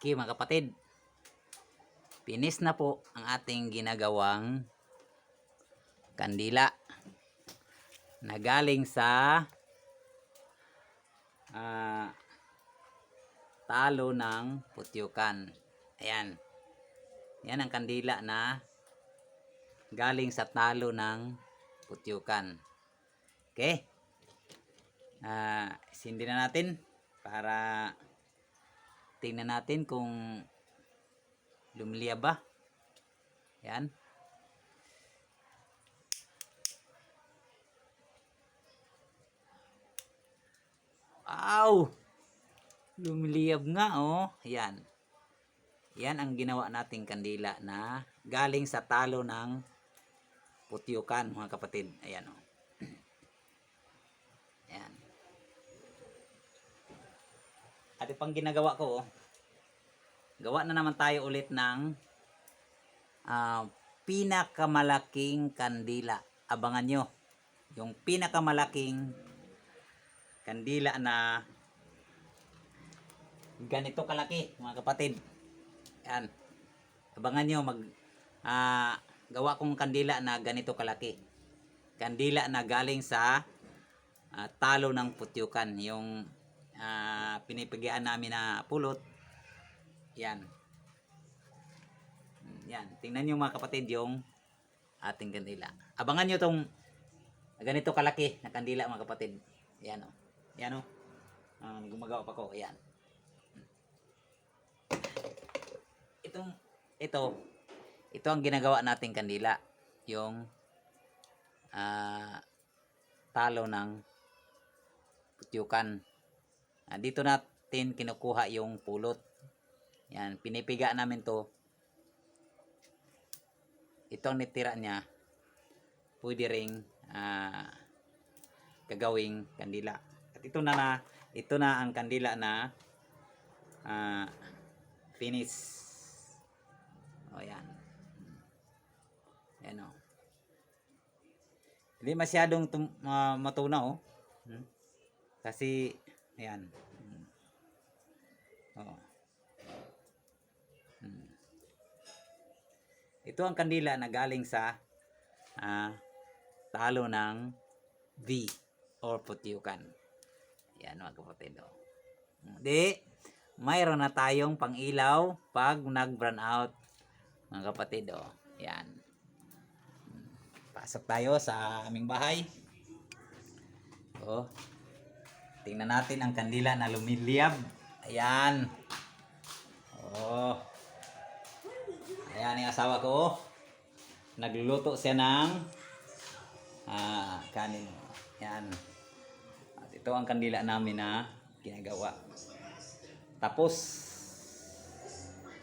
Okay mga kapatid. Pinis na po ang ating ginagawang kandila na galing sa ah, talo ng putyukan. Ayan. Yan ang kandila na galing sa talo ng putyukan. Okay? Ah, sindi na natin para tingnan natin kung lumiliyab ba. Yan. Wow! Lumiliyab nga oh. Yan. Yan ang ginawa nating kandila na galing sa talo ng putyukan mga kapatid. Ayan oh. At pang ginagawa ko, gawa na naman tayo ulit ng ah, pinakamalaking kandila. Abangan nyo. Yung pinakamalaking kandila na ganito kalaki mga kapatid. Yan. Abangan nyo mag ah, gawa kong kandila na ganito kalaki. Kandila na galing sa ah, talo ng putyukan. Yung ah, pinipigyan namin na pulot. Yan. Mm, Yan. Tingnan nyo mga kapatid yung ating kandila. Abangan nyo tong ganito kalaki na kandila mga kapatid. Yan o. Yan o. Ah, gumagawa pa ko. Yan. Itong, ito, ito ang ginagawa nating kandila. Yung ah, talo ng putyukan. Ah, dito natin kinukuha yung pulot. Yan, pinipiga namin to. Ito ang nitira niya. Pwede ring ah, gagawing kandila. At ito na na, ito na ang kandila na ah, finish. O yan. Yan o. Hindi masyadong ma- matunaw. Hmm? Kasi, ayan. Hmm. Oo. Hmm. Ito ang kandila na galing sa ah, talo ng V or putyukan. Yan mga kapatid. Oh. Di, mayroon na tayong pangilaw pag nag-brown out mga kapatid. Oh. Yan. Hmm. Pasok tayo sa aming bahay. Oh. Tingnan natin ang kandila na lumiliyab. Ayan. Oh. Ayan yung asawa ko. Nagluluto siya ng ah, kanin. Ayan. At ito ang kandila namin na ginagawa. Tapos,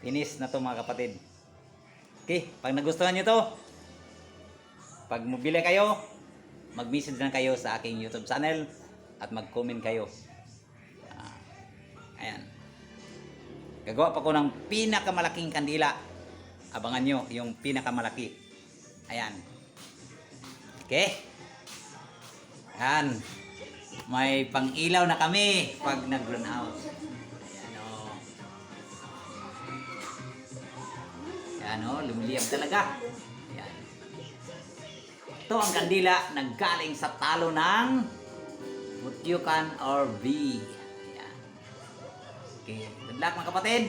finish na to mga kapatid. Okay, pag nagustuhan nyo to, pag mobile kayo, mag-message lang kayo sa aking YouTube channel at mag-comment kayo. Ah, ayan. Gagawa pa ko ng pinakamalaking kandila. Abangan nyo yung pinakamalaki. Ayan. Okay? Ayan. May pang-ilaw na kami pag nag-run out. Ayan o. Ayan o, lumiliyab talaga. Ayan. Ito ang kandila na galing sa talo ng Butyukan or V. Ayan. Okay, good luck mga kapatid.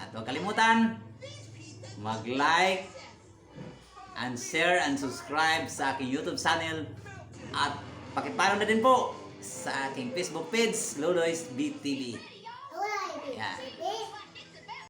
At huwag kalimutan, mag-like, and share and subscribe sa aking YouTube channel at pakiparo na din po sa aking Facebook page, Loloy's BTV. Yan.